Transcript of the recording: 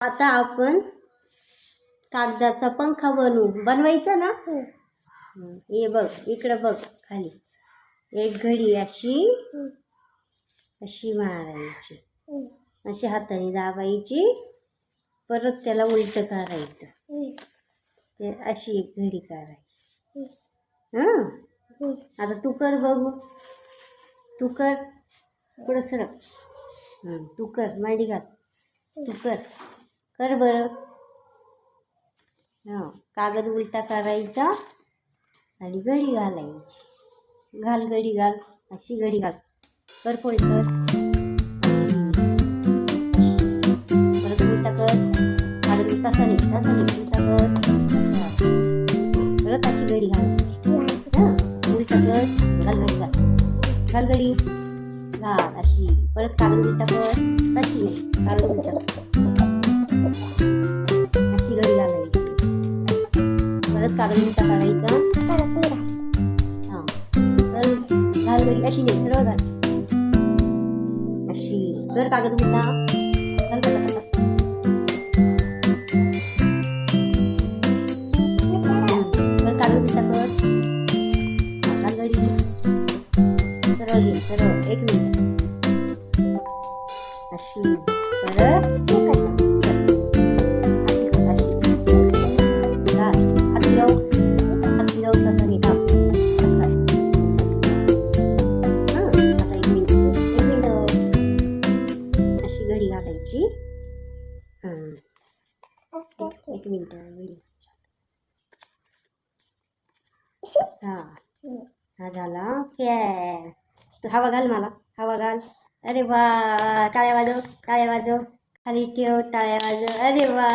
आता आपण कागदाचा पंखा बनवू. बनवायचा ना? हं, हे बघ इकडं बघ खाली. एक घडी अशी अशी मारायची. अशी हाताने दाबायची परत त्याला उलट करायचं. ते अशी एक घडी काढायची. हां. आता तू कर बघू. तू कर. पुढं सरक. हं, तू कर. मांडी घाल. तू कर. कर बरं. हां कागद उलटा करायचा आणि घडी घालायची. घाल घडी घाल अशी घडी घाल. कर पुढे कर. परत उलटा कर. कागद तसा नाही तसा नाही उलटा कर. परत अशी घडी घाल. हां उलटा कर. घाल घडी घाल. घाल घडी. घाल अशी. परत कागद उलटा कर. तशी नाही कागद उलटा कर. कागद उलटा काढायचा. हां. तर घाल अशी नाही सरळ घाल. अशी. जर कागद उलटा घाल तर कागद उलटा कर घाल सरळ घे सरळ एक मिनिट. अशी. परत एक- एक मिनिट हा हा झाला. ओके तू हवा घाल मला. हवा घाल. अरे वा. टाळ्या वाजव. टाळ्या वाजव. खाली ठेव. टाळ्या वाजव. अरे वा.